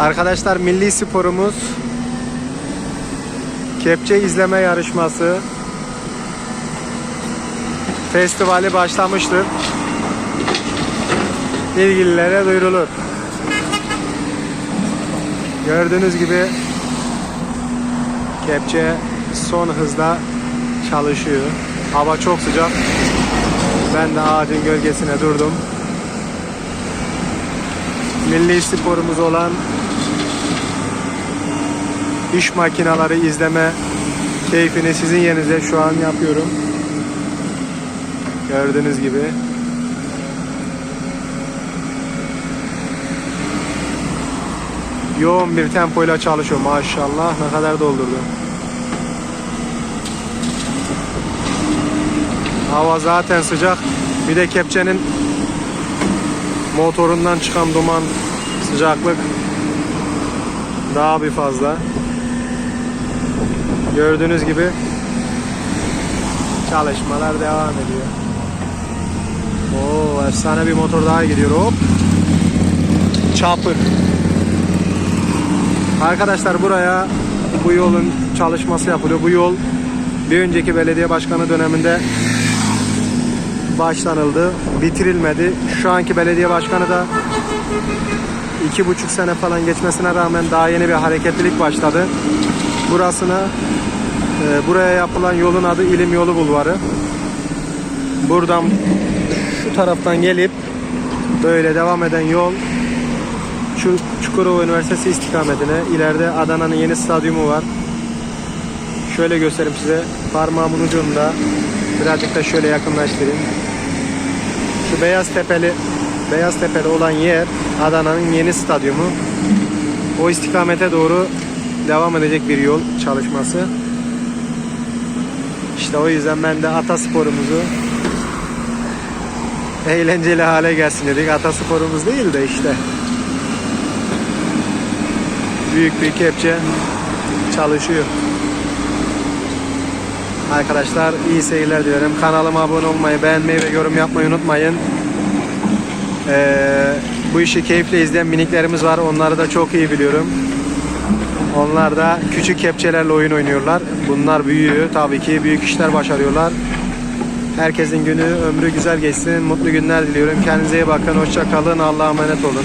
Arkadaşlar milli sporumuz kepçe izleme yarışması festivali başlamıştır. İlgililere duyurulur. Gördüğünüz gibi kepçe son hızda çalışıyor. Hava çok sıcak. Ben de ağacın gölgesine durdum. Milli sporumuz olan iş makineleri izleme keyfini sizin yerinize şu an yapıyorum. Gördüğünüz gibi. Yoğun bir tempoyla çalışıyor maşallah ne kadar doldurdu. Hava zaten sıcak. Bir de kepçenin motorundan çıkan duman sıcaklık daha bir fazla. Gördüğünüz gibi çalışmalar devam ediyor. Oo efsane bir motor daha gidiyor hop. Çapır. Arkadaşlar buraya bu yolun çalışması yapılıyor. Bu yol bir önceki belediye başkanı döneminde başlanıldı. Bitirilmedi. Şu anki belediye başkanı da iki buçuk sene falan geçmesine rağmen daha yeni bir hareketlilik başladı. Burasına e, buraya yapılan yolun adı İlim Yolu Bulvarı. Buradan şu taraftan gelip böyle devam eden yol Çukurova Üniversitesi istikametine ileride Adana'nın yeni stadyumu var. Şöyle göstereyim size. Parmağımın ucunda birazcık da şöyle yakınlaştırayım. Şu beyaz tepeli beyaz tepeli olan yer Adana'nın yeni stadyumu. O istikamete doğru devam edecek bir yol çalışması. İşte o yüzden ben de atasporumuzu eğlenceli hale gelsin dedik. Atasporumuz değil de işte. Büyük bir kepçe çalışıyor. Arkadaşlar iyi seyirler dilerim. Kanalıma abone olmayı, beğenmeyi ve yorum yapmayı unutmayın. Ee, bu işi keyifle izleyen miniklerimiz var. Onları da çok iyi biliyorum. Onlar da küçük kepçelerle oyun oynuyorlar. Bunlar büyüyor. Tabii ki büyük işler başarıyorlar. Herkesin günü, ömrü güzel geçsin. Mutlu günler diliyorum. Kendinize iyi bakın. Hoşça kalın. Allah'a emanet olun.